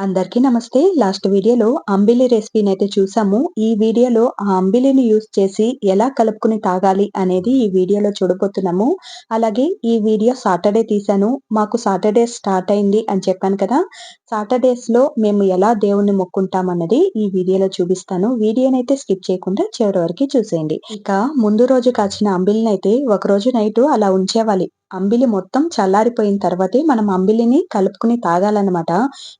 అందరికీ నమస్తే. లాస్ట్ వీడియోలో అంబిలి రెసిపీని అయితే చూసాము. ఈ వీడియోలో ఆ అంబిలిని యూస్ చేసి ఎలా కలుపుకుని తాగాలి అనేది ఈ వీడియోలో చూడబోతున్నాము. అలాగే ఈ వీడియో సాటర్డే తీసాను మాకు సాటర్డే స్టార్ట్ అయింది అని చెప్పాను కదా. సాటర్డేస్లో మేము ఎలా దేవుణ్ణి మొక్కుంటాం అన్నది ఈ వీడియోలో చూపిస్తాను. వీడియోని అయితే స్కిప్ చేయకుండా చివరి వరకు చూసేయండి. ఇక ముందు రోజు కాచిన అంబిలిని అయితే ఒక రోజు నైట్ అలా ఉంచేవాలి. అంబిలి మొత్తం చల్లారిపోయిన తర్వాతే మనం అంబిలిని కలుపుకుని తాగాలన్నమాట.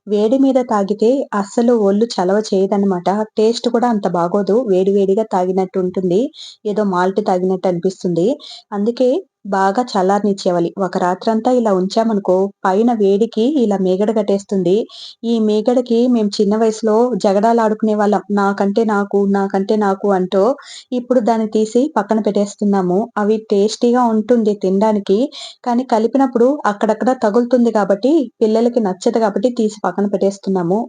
వేడి మీద తాగితే అస్సలు ఒళ్ళు చలవ చేయదన్నమాట. టేస్ట్ కూడా అంత బాగోదు. వేడి వేడిగా తాగినట్టు ఉంటుంది. ఏదో మాల్ట్ తాగినట్టు అనిపిస్తుంది. అందుకే బాగా చల్లారనిచ్చేవాలి. ఒక రాత్రంతా ఇలా ఉంచామనుకో పైన వేడికి ఇలా మేగడ కట్టేస్తుంది. ఈ మేగడకి మేము చిన్న వయసులో జగడాలు ఆడుకునే వాళ్ళం. నాకంటే నాకు నాకంటే నాకు అంటూ ఇప్పుడు దాన్ని తీసి పక్కన పెట్టేస్తున్నాము. అవి టేస్టీగా ఉంటుంది తినడానికి కానీ కలిపినప్పుడు అక్కడక్కడ తగులుతుంది కాబట్టి పిల్లలకి నచ్చదు కాబట్టి తీసి పక్కన పెట్టేస్తున్నాము.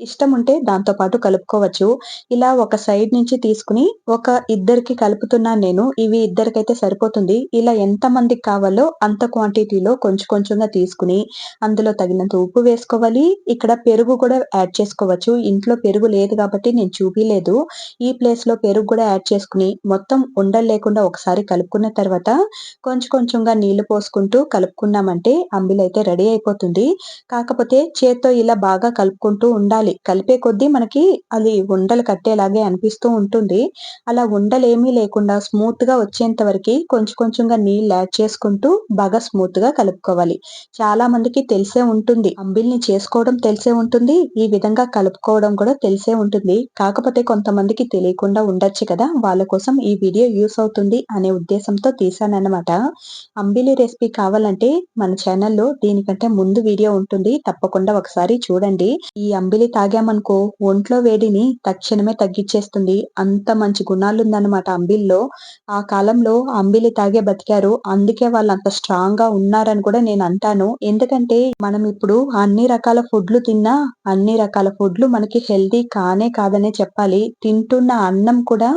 ఇష్టం ఉంటే దాంతో పాటు కలుపుకోవచ్చు. ఇలా ఒక సైడ్ నుంచి తీసుకుని ఒక ఇద్దరికి కలుపుతున్నాను నేను. ఇవి ఇద్దరికైతే సరిపోతుంది. ఇలా ఎంత మందికి కావాలో అంత క్వాంటిటీలో కొంచెం కొంచెంగా తీసుకుని అందులో తగినంత ఉప్పు వేసుకోవాలి. ఇక్కడ పెరుగు కూడా యాడ్ చేసుకోవచ్చు. ఇంట్లో పెరుగు లేదు కాబట్టి నేను చూపిలేదు. ఈ ప్లేస్లో పెరుగు కూడా యాడ్ చేసుకుని మొత్తం ఉండలు లేకుండా ఒకసారి కలుపుకున్న తర్వాత కొంచెం కొంచెంగా నీళ్ళు పోసుకుంటూ కలుపుకున్నామంటే అంబిల్ అయితే రెడీ అయిపోతుంది. కాకపోతే చేత్తో ఇలా బాగా కలుపుకుంటూ ఉండాలి. కలిపే కొద్దీ మనకి అది ఉండలు కట్టేలాగే అనిపిస్తూ ఉంటుంది. అలా ఉండలు ఏమీ లేకుండా స్మూత్గా వచ్చేంత వరకు కొంచెం కొంచెంగా నీళ్ళు యాడ్ చేసుకుంటూ బాగా స్మూత్గా కలుపుకోవాలి. చాలా మందికి తెలిసే ఉంటుంది. అంబిల్ని చేసుకోవడం తెలిసే ఉంటుంది. ఈ విధంగా కలుపుకోవడం కూడా తెలిసే ఉంటుంది. కాకపోతే కొంతమందికి తెలియకుండా ఉండొచ్చు కదా. వాళ్ళ కోసం ఈ వీడియో యూస్ అవుతుంది అనే ఉద్దేశంతో తీసానమాట అంబిలి రెసిపీ కావాలంటే మన ఛానల్లో దీనికంటే ముందు వీడియో ఉంటుంది. తప్పకుండా ఒకసారి చూడండి. ఈ అంబిలి తాగామనుకో ఒంట్లో వేడిని తక్షణమే తగ్గించేస్తుంది అంత మంచి గుణాలు ఉందన్నమాట అంబిల్లో. ఆ కాలంలో అంబిలి తాగే బతికారు. అందుకే వాళ్ళు అంత స్ట్రాంగ్గా ఉన్నారని కూడా నేను అంటాను. ఎందుకంటే మనం ఇప్పుడు అన్ని రకాల ఫుడ్లు తిన్నా అన్ని రకాల ఫుడ్లు మనకి హెల్దీ కానే కాదనే చెప్పాలి. తింటున్న అన్నం కూడా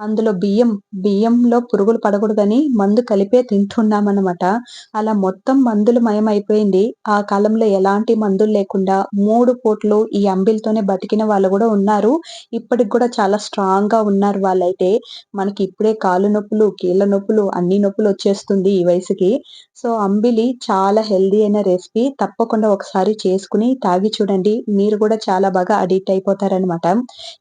అందులో బియ్యం బియ్యంలో పురుగులు పడకూడదని మందు కలిపే తింటున్నామన్నమాట అలా మొత్తం మందులు మయమైపోయింది. ఆ కాలంలో ఎలాంటి మందులు లేకుండా మూడు పూట్లు ఈ అంబిల్తోనే బతికిన వాళ్ళు కూడా ఉన్నారు. ఇప్పటికి కూడా చాలా స్ట్రాంగ్గా ఉన్నారు వాళ్ళైతే. మనకి ఇప్పుడే కాలు నొప్పులు కీళ్ళ నొప్పులు అన్ని నొప్పులు వస్తుంది ఈ వయసుకి. సో అంబిలి చాలా హెల్దీ అయిన రెసిపీ. తప్పకుండా ఒకసారి చేసుకుని తాగి చూడండి. మీరు కూడా చాలా బాగా అడిక్ట్ అయిపోతారనమాట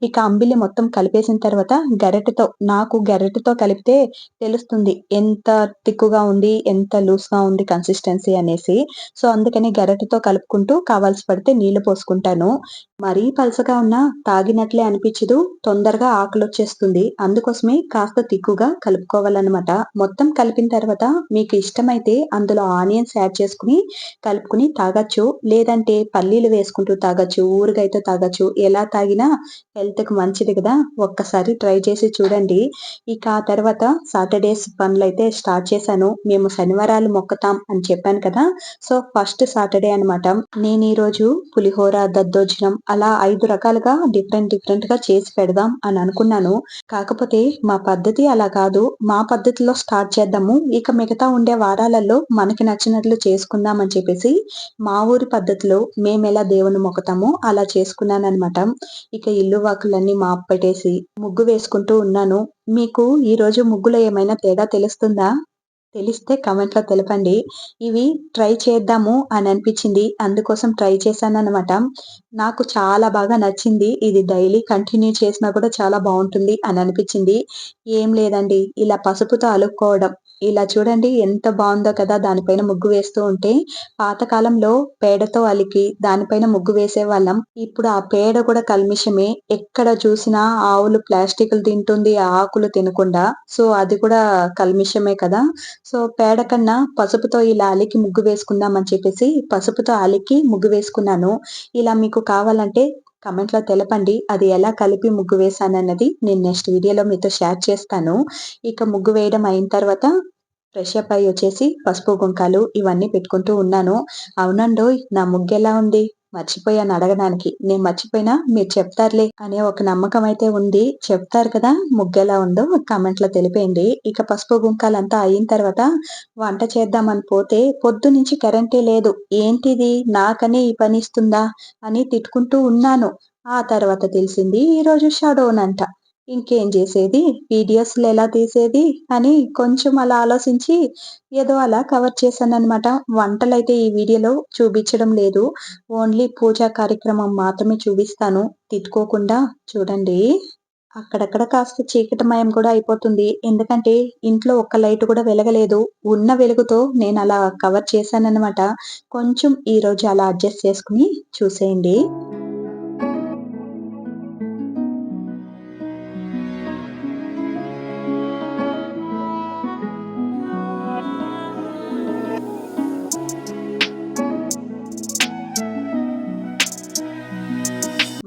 ఇక అంబిలి మొత్తం కలిపేసిన తర్వాత గరెటతో నాకు గరెటతో కలిపితే తెలుస్తుంది ఎంత తిక్కుగా ఉంది ఎంత లూస్గా ఉంది కన్సిస్టెన్సీ అనేసి. సో అందుకని గరెటతో కలుపుకుంటూ కావాల్సి పడితే నీళ్ళు పోసుకుంటాను. మరీ పలసగా ఉన్నా తాగినట్లే అనిపించదు. తొందరగా ఆకలి వచ్చేస్తుంది అందుకోసమే కాస్త తిక్కుగా కలుపుకోవాలన్నమాట. మొత్తం కలిపిన తర్వాత మీకు ఇష్టమైతే అందులో ఆనియన్స్ యాడ్ చేసుకుని కలుపుకుని తాగొచ్చు. లేదంటే పల్లీలు వేసుకుంటూ తాగొచ్చు ఊరుగైతే తాగొచ్చు. ఎలా తాగినా హెల్త్కి మంచిది కదా. ఒక్కసారి ట్రై చేసి చూడండి. ఇక ఆ తర్వాత సాటర్డేస్ పనులు అయితే స్టార్ట్ చేశాను. మేము శనివారాలు మొక్కుతాం అని చెప్పాను కదా. సో ఫస్ట్ సాటర్డే అనమాట నేను ఈ రోజు పులిహోర దద్దోజనం అలా ఐదు రకాలుగా డిఫరెంట్ డిఫరెంట్గా చేసి పెడదాం అని అనుకున్నాను. కాకపోతే మా పద్ధతి అలా కాదు. మా పద్ధతిలో స్టార్ట్ చేద్దాము. ఇక ఇక మిగతా ఉండే వారాలలో మనకి నచ్చినట్లు చేసుకుందాం అని చెప్పేసి మా ఊరి పద్ధతిలో మేము ఎలా దేవుని మొక్కుతామో అలా చేసుకున్నాను ఇక ఇల్లు వాకులన్నీ మా పెట్టేసి ముగ్గు వేసుకుంటూ ఉన్నాను. మీకు ఈ రోజు ముగ్గులో ఏమైనా తేడా తెలుస్తుందా? తెలిస్తే కమెంట్లో తెలపండి. ఇవి ట్రై చేద్దాము అని అనిపించింది. అందుకోసం ట్రై చేశాను అనమాట నాకు చాలా బాగా నచ్చింది. ఇది డైలీ కంటిన్యూ చేసినా కూడా చాలా బాగుంటుంది అని అనిపించింది. ఏం లేదండి. ఇలా పసుపుతో అలుక్కోవడం. ఇలా చూడండి ఎంత బాగుందో కదా దానిపైన ముగ్గు వేస్తూ ఉంటే. పాతకాలంలో పేడతో అలికి దానిపైన ముగ్గు వేసేవాళ్ళం. ఇప్పుడు ఆ పేడ కూడా కల్మిషమే. ఎక్కడ చూసినా ఆవులు ప్లాస్టిక్లు తింటుంది ఆకులు తినకుండా. సో అది కూడా కల్మిషమే కదా. సో పేడ కన్నా పసుపుతో ఇలా అలికి ముగ్గు వేసుకుందాం అని చెప్పేసి పసుపుతో అలికి ముగ్గు వేసుకున్నాను. ఇలా మీకు కావాలంటే కమెంట్లో తెలపండి. అది ఎలా కలిపి ముగ్గు వేశానన్నది నేను నెక్స్ట్ వీడియోలో మీతో షేర్ చేస్తాను. ఇక ముగ్గు వేయడం అయిన తర్వాత ఫ్రెష్ అప్ అయ్యి వచ్చేసి పసుపు గుంకాలు ఇవన్నీ పెట్టుకుంటూ ఉన్నాను. అవునండో నా ముగ్గు ఎలా ఉంది? మర్చిపోయాను అడగడానికి. నేను మర్చిపోయినా మీరు చెప్తారులే అనే ఒక నమ్మకం అయితే ఉంది. చెప్తారు కదా ముగ్గెలా ఉందో కామెంట్లో తెలిపేయండి. ఇక పసుపు గుంకాలంతా అయిన తర్వాత వంట చేద్దామని పోతే పొద్దు నుంచి కరెంటే లేదు. ఏంటిది? నాకనే ఈ పని ఇస్తుందా? అని తిట్టుకుంటూ ఉన్నాను. ఆ తర్వాత తెలిసింది ఈరోజు షాడోన్ అంట ఇంకేం చేసేది? వీడియోస్లు ఎలా తీసేది? అని కొంచెం అలా ఆలోచించి ఏదో అలా కవర్ చేశాను అనమాట వంటలైతే ఈ వీడియోలో చూపించడం లేదు. ఓన్లీ పూజా కార్యక్రమం మాత్రమే చూపిస్తాను. తిట్టుకోకుండా చూడండి. అక్కడక్కడ కాస్త చీకటమయం కూడా అయిపోతుంది. ఎందుకంటే ఇంట్లో ఒక్క లైట్ కూడా వెలగలేదు. ఉన్న వెలుగుతో నేను అలా కవర్ చేశానన్నమాట. కొంచెం ఈ రోజు అలా అడ్జస్ట్ చేసుకుని చూసేయండి.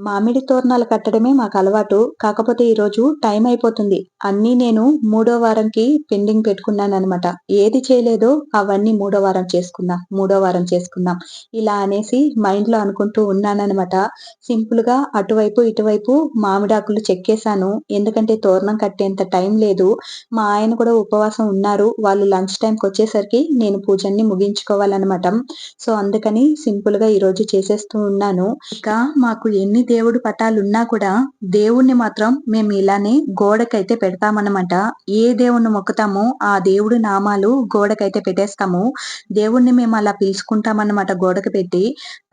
మామిడి తోరణాలు కట్టడమే మాకు అలవాటు కాకపోతే ఈరోజు టైం అయిపోతుంది. అన్నీ నేను మూడో వారంకి పెండింగ్ పెట్టుకున్నాను అనమాట ఏది చేయలేదో అవన్నీ మూడో వారం చేసుకుందాం మూడో వారం చేసుకుందాం. ఇలా అనేసి మైండ్లో అనుకుంటూ ఉన్నానమాట సింపుల్గా అటువైపు ఇటువైపు మామిడాకులు చెక్కేశాను. ఎందుకంటే తోరణం కట్టేంత టైం లేదు. మా ఆయన కూడా ఉపవాసం ఉన్నారు. వాళ్ళు లంచ్ టైంకి వచ్చేసరికి నేను పూజన్ని ముగించుకోవాలన్నమాట. సో అందుకని సింపుల్గా ఈ రోజు చేసేస్తూ ఉన్నాను. ఇక మాకు ఎన్ని దేవుడు పటాలు ఉన్నా కూడా దేవుణ్ణి మాత్రం మేము ఇలానే గోడకైతే పెడతామన్నమాట. ఏ దేవుణ్ణి మొక్కుతామో ఆ దేవుడి నామాలు గోడకైతే పెట్టేస్తాము. దేవుణ్ణి మేము అలా పిలుచుకుంటామన్నమాట గోడకు పెట్టి.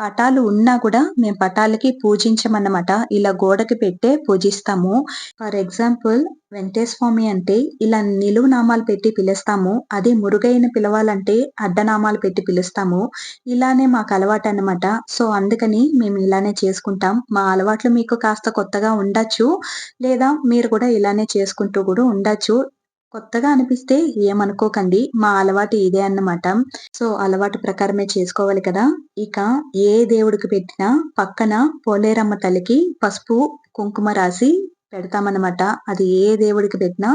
పటాలు ఉన్నా కూడా మేము పటాలకి పూజించమన్నమాట. ఇలా గోడకి పెట్టే పూజిస్తాము. ఫర్ ఎగ్జాంపుల్ వెంకటేశ్వామి అంటే ఇలా నిలువు నామాలు పెట్టి పిలుస్తాము అదే మురుగైన పిలవాలంటే అడ్డనామాలు పెట్టి పిలుస్తాము. ఇలానే మాకు అలవాటు అనమాట సో అందుకని మేము ఇలానే చేసుకుంటాం. మా అలవాట్లు మీకు కాస్త కొత్తగా ఉండొచ్చు లేదా మీరు కూడా ఇలానే చేసుకుంటూ కూడా ఉండొచ్చు. కొత్తగా అనిపిస్తే ఏమనుకోకండి మా అలవాటు ఇదే అన్నమాట. సో అలవాటు ప్రకారమే చేసుకోవాలి కదా. ఇక ఏ దేవుడికి పెట్టినా పక్కన పోలేరమ్మ తల్లికి పసుపు కుంకుమ రాసి పెడతామన్నమాట. అది ఏ దేవుడికి పెట్టినా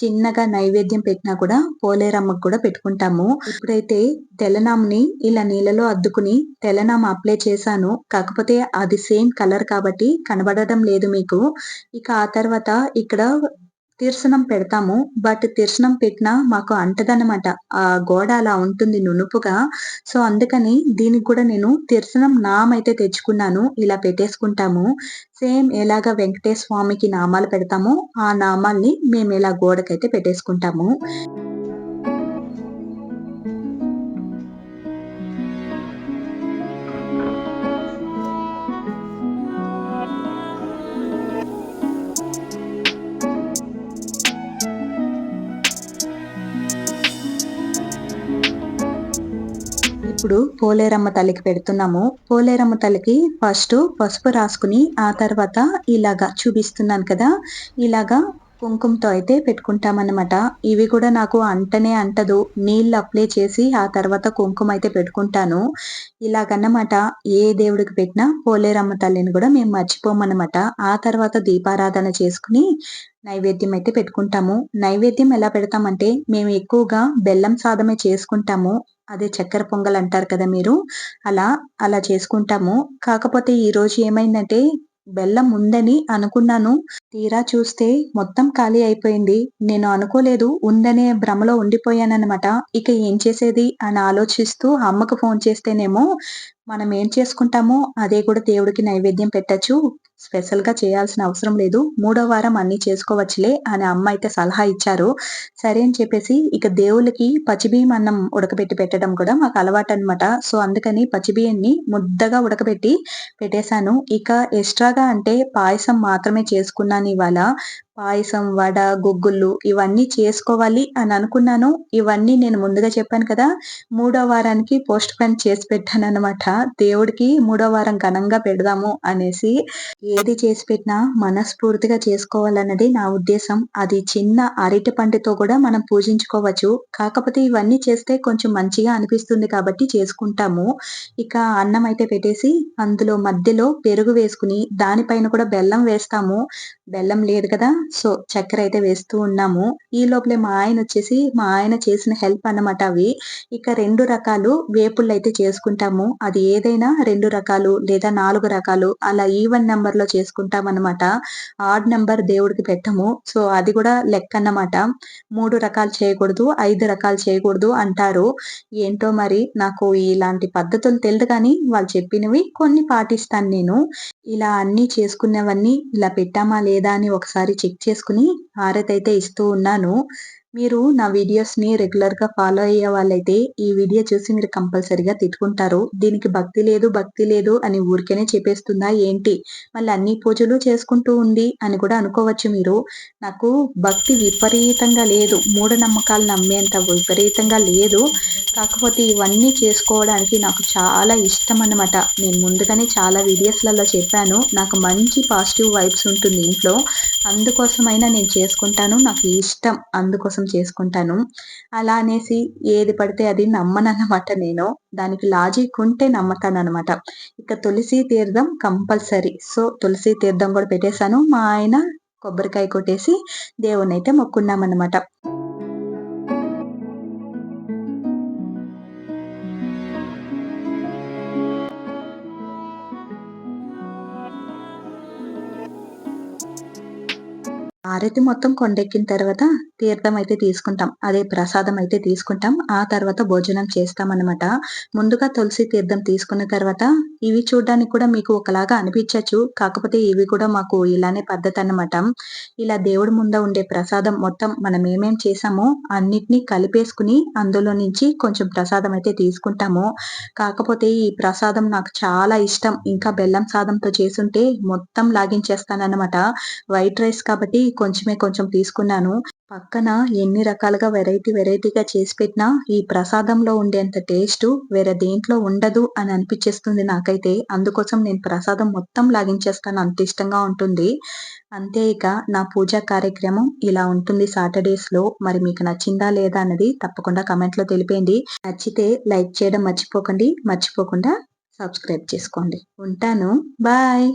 చిన్నగా నైవేద్యం పెట్టినా కూడా పోలేరమ్మకు కూడా పెట్టుకుంటాము. ఇప్పుడైతే తెల్లనామని ఇలా నీళ్ళలో అద్దుకుని తెల్లనామ అప్లై చేశాను. కాకపోతే అది సేమ్ కలర్ కాబట్టి కనబడడం లేదు మీకు. ఇక ఆ తర్వాత ఇక్కడ తీర్సనం పెడతాము బట్ తీర్సనం పెట్టినా మాకు అంటదనమాట ఆ గోడ అలా ఉంటుంది నునుపుగా. సో అందుకని దీనికి కూడా నేను తీర్సనం నామైతే తెచ్చుకున్నాను ఇలా పెట్టేసుకుంటాము. సేమ్ ఎలాగ వెంకటేశ్వర స్వామికి నామాలు పెడతామో ఆ నామాల్ని మేము ఇలా గోడకైతే పెట్టేసుకుంటాము. ఇప్పుడు పోలేరమ్మ తల్లికి పెడుతున్నాము. పోలేరమ్మ తల్లికి ఫస్ట్ పసుపు రాసుకుని ఆ తర్వాత ఇలాగా చూపిస్తున్నాను కదా ఇలాగా కుంకుమతో అయితే పెట్టుకుంటామన్నమాట. ఇవి కూడా నాకు అంటనే అంటదు. నీళ్ళు అప్లై చేసి ఆ తర్వాత కుంకుమ అయితే పెట్టుకుంటాను. ఇలాగన్నమాట ఏ దేవుడికి పెట్టినా పోలేరమ్మ తల్లిని కూడా మేము మర్చిపోమన్నమాట. ఆ తర్వాత దీపారాధన చేసుకుని నైవేద్యం అయితే పెట్టుకుంటాము. నైవేద్యం ఎలా పెడతామంటే మేము ఎక్కువగా బెల్లం సాదమే చేసుకుంటాము. అదే చక్కెర పొంగల్ అంటారు కదా మీరు. అలా అలా చేసుకుంటాము. కాకపోతే ఈరోజు ఏమైందంటే బెల్లం ఉందని అనుకున్నాను. తీరా చూస్తే మొత్తం ఖాళీ అయిపోయింది. నేను అనుకోలేదు ఉందనే భ్రమలో ఉండిపోయానన్నమాట. ఇక ఏం చేసేది అని ఆలోచిస్తూ అమ్మకు ఫోన్ చేస్తేనేమో మనం ఏం చేసుకుంటామో అదే కూడా దేవుడికి నైవేద్యం పెట్టచ్చు. స్పెషల్గా చేయాల్సిన అవసరం లేదు. మూడో వారం అన్ని చేసుకోవచ్చులే అని అమ్మ అయితే సలహా ఇచ్చారు. సరే అని చెప్పేసి ఇక దేవుళ్ళకి పచ్చిబియ్యం అన్నం ఉడకబెట్టి పెట్టడం కూడా మాకు అలవాటు అనమాట సో అందుకని పచ్చిబియ్యాన్ని ముద్దగా ఉడకబెట్టి పెట్టేశాను. ఇక ఎక్స్ట్రాగా అంటే పాయసం మాత్రమే చేసుకున్నాను ఇవాళ. పాయసం వడ గుగ్గుళ్ళు ఇవన్నీ చేసుకోవాలి అని అనుకున్నాను. ఇవన్నీ నేను ముందుగా చెప్పాను కదా మూడో వారానికి పోస్ట్ పోన్ చేసి పెట్టాను అనమాట దేవుడికి మూడో వారం ఘనంగా పెడదాము అనేసి ఏది చేసి పెట్టినా మనస్ఫూర్తిగా చేసుకోవాలన్నది నా ఉద్దేశం. అది చిన్న అరటి పండుతో కూడా మనం పూజించుకోవచ్చు. కాకపోతే ఇవన్నీ చేస్తే కొంచెం మంచిగా అనిపిస్తుంది కాబట్టి చేసుకుంటాము. ఇక అన్నం అయితే పెట్టేసి అందులో మధ్యలో పెరుగు వేసుకుని దానిపైన కూడా బెల్లం వేస్తాము. బెల్లం లేదు కదా సో చక్కెర అయితే వేస్తూ ఉన్నాము. ఈ లోపలే మా ఆయన వచ్చేసి మా ఆయన చేసిన హెల్ప్ అన్నమాట అవి. ఇక రెండు రకాలు వేపుళ్ళు అయితే చేసుకుంటాము. అది ఏదైనా రెండు రకాలు లేదా నాలుగు రకాలు అలా ఈవెన్ నెంబర్లో చేసుకుంటాం అనమాట ఆడ్ నెంబర్ దేవుడికి పెట్టము. సో అది కూడా లెక్క అన్నమాట. మూడు రకాలు చేయకూడదు ఐదు రకాలు చేయకూడదు అంటారు. ఏంటో మరి నాకు ఇలాంటి పద్ధతులు తెలియదు కానీ వాళ్ళు చెప్పినవి కొన్ని పాటిస్తాను నేను. ఇలా అన్ని చేసుకున్నవన్నీ ఇలా పెట్టామా లేదా అని ఒకసారి చెక్ చెక్ చేసుకుని హారతి అయితే ఇస్తూ ఉన్నాను మీరు నా వీడియోస్‌ని రెగ్యులర్‌గా ఫాలో అయ్యే వాళ్ళైతే, ఈ వీడియో చూసి మీరు కంపల్సరిగా తిట్టుకుంటారు. దీనికి భక్తి లేదు, భక్తి లేదు అని ఊరికేనే చెప్పేస్తుందా ఏంటి? మళ్ళీ అన్ని పూజలు చేసుకుంటూ ఉంది అని కూడా అనుకోవచ్చు మీరు. నాకు భక్తి విపరీతంగా లేదు. మూఢనమ్మకాలు నమ్మేంత విపరీతంగా లేదు. కాకపోతే ఇవన్నీ చేసుకోవడానికి నాకు చాలా ఇష్టం అన్నమాట. నేను ముందుగానే చాలా వీడియోస్‌లలో చెప్పాను. నాకు మంచి పాజిటివ్ వైబ్స్ ఉంటుంది ఇంట్లో. అందుకోసమైనా నేను చేసుకుంటాను. నాకు ఇష్టం. అందుకోసం చేసుకుంటాను. అలా అనేసి ఏది పడితే అది నమ్మనన్నమాట నేను. దానికి లాజిక్ ఉంటే నమ్మతాననమాట. ఇక తులసి తీర్థం కంపల్సరీ. సో, తులసి తీర్థం కూడా పెట్టేసాను. మా ఆయన కొబ్బరికాయ కొట్టేసి దేవుడినైతే మొక్కున్నామన్నమాట. హారతి మొత్తం కొండెక్కిన తర్వాత తీర్థం అయితే తీసుకుంటాం. అదే ప్రసాదం అయితే తీసుకుంటాం. ఆ తర్వాత భోజనం చేస్తాం అనమాట ముందుగా తులసి తీర్థం తీసుకున్న తర్వాత ఇవి చూడడానికి కూడా మీకు ఒకలాగా అనిపించచ్చు. కాకపోతే ఇవి కూడా మాకు ఇలానే పద్ధతి అనమాట ఇలా దేవుడి ముంద ఉండే ప్రసాదం మొత్తం మనం ఏమేం చేసామో అన్నిటిని కలిపేసుకుని అందులో నుంచి కొంచెం ప్రసాదం అయితే తీసుకుంటాము. కాకపోతే ఈ ప్రసాదం నాకు చాలా ఇష్టం. ఇంకా బెల్లం సాదంతో చేసుంటే మొత్తం లాగించేస్తానన్నమాట. వైట్ రైస్ కాబట్టి కొంచెమే కొంచెం తీసుకున్నాను. పక్కన ఎన్ని రకాలుగా వెరైటీ వెరైటీగా చేసి పెట్టినా ఈ ప్రసాదంలో ఉండేంత టేస్ట్ వేరే దేంట్లో ఉండదు అని అనిపించేస్తుంది నాకైతే. అందుకోసం నేను ప్రసాదం మొత్తం లాగించేస్తాను అంత ఇష్టంగా ఉంటుంది. అంతే ఇక నా పూజా కార్యక్రమం ఇలా ఉంటుంది సాటర్‌డేస్‌లో. మరి మీకు నచ్చిందా లేదా అన్నది తప్పకుండా కామెంట్‌లో తెలిపేయండి. నచ్చితే లైక్ చేయడం మర్చిపోకండి. మర్చిపోకుండా సబ్స్క్రైబ్ చేసుకోండి. ఉంటాను. బాయ్.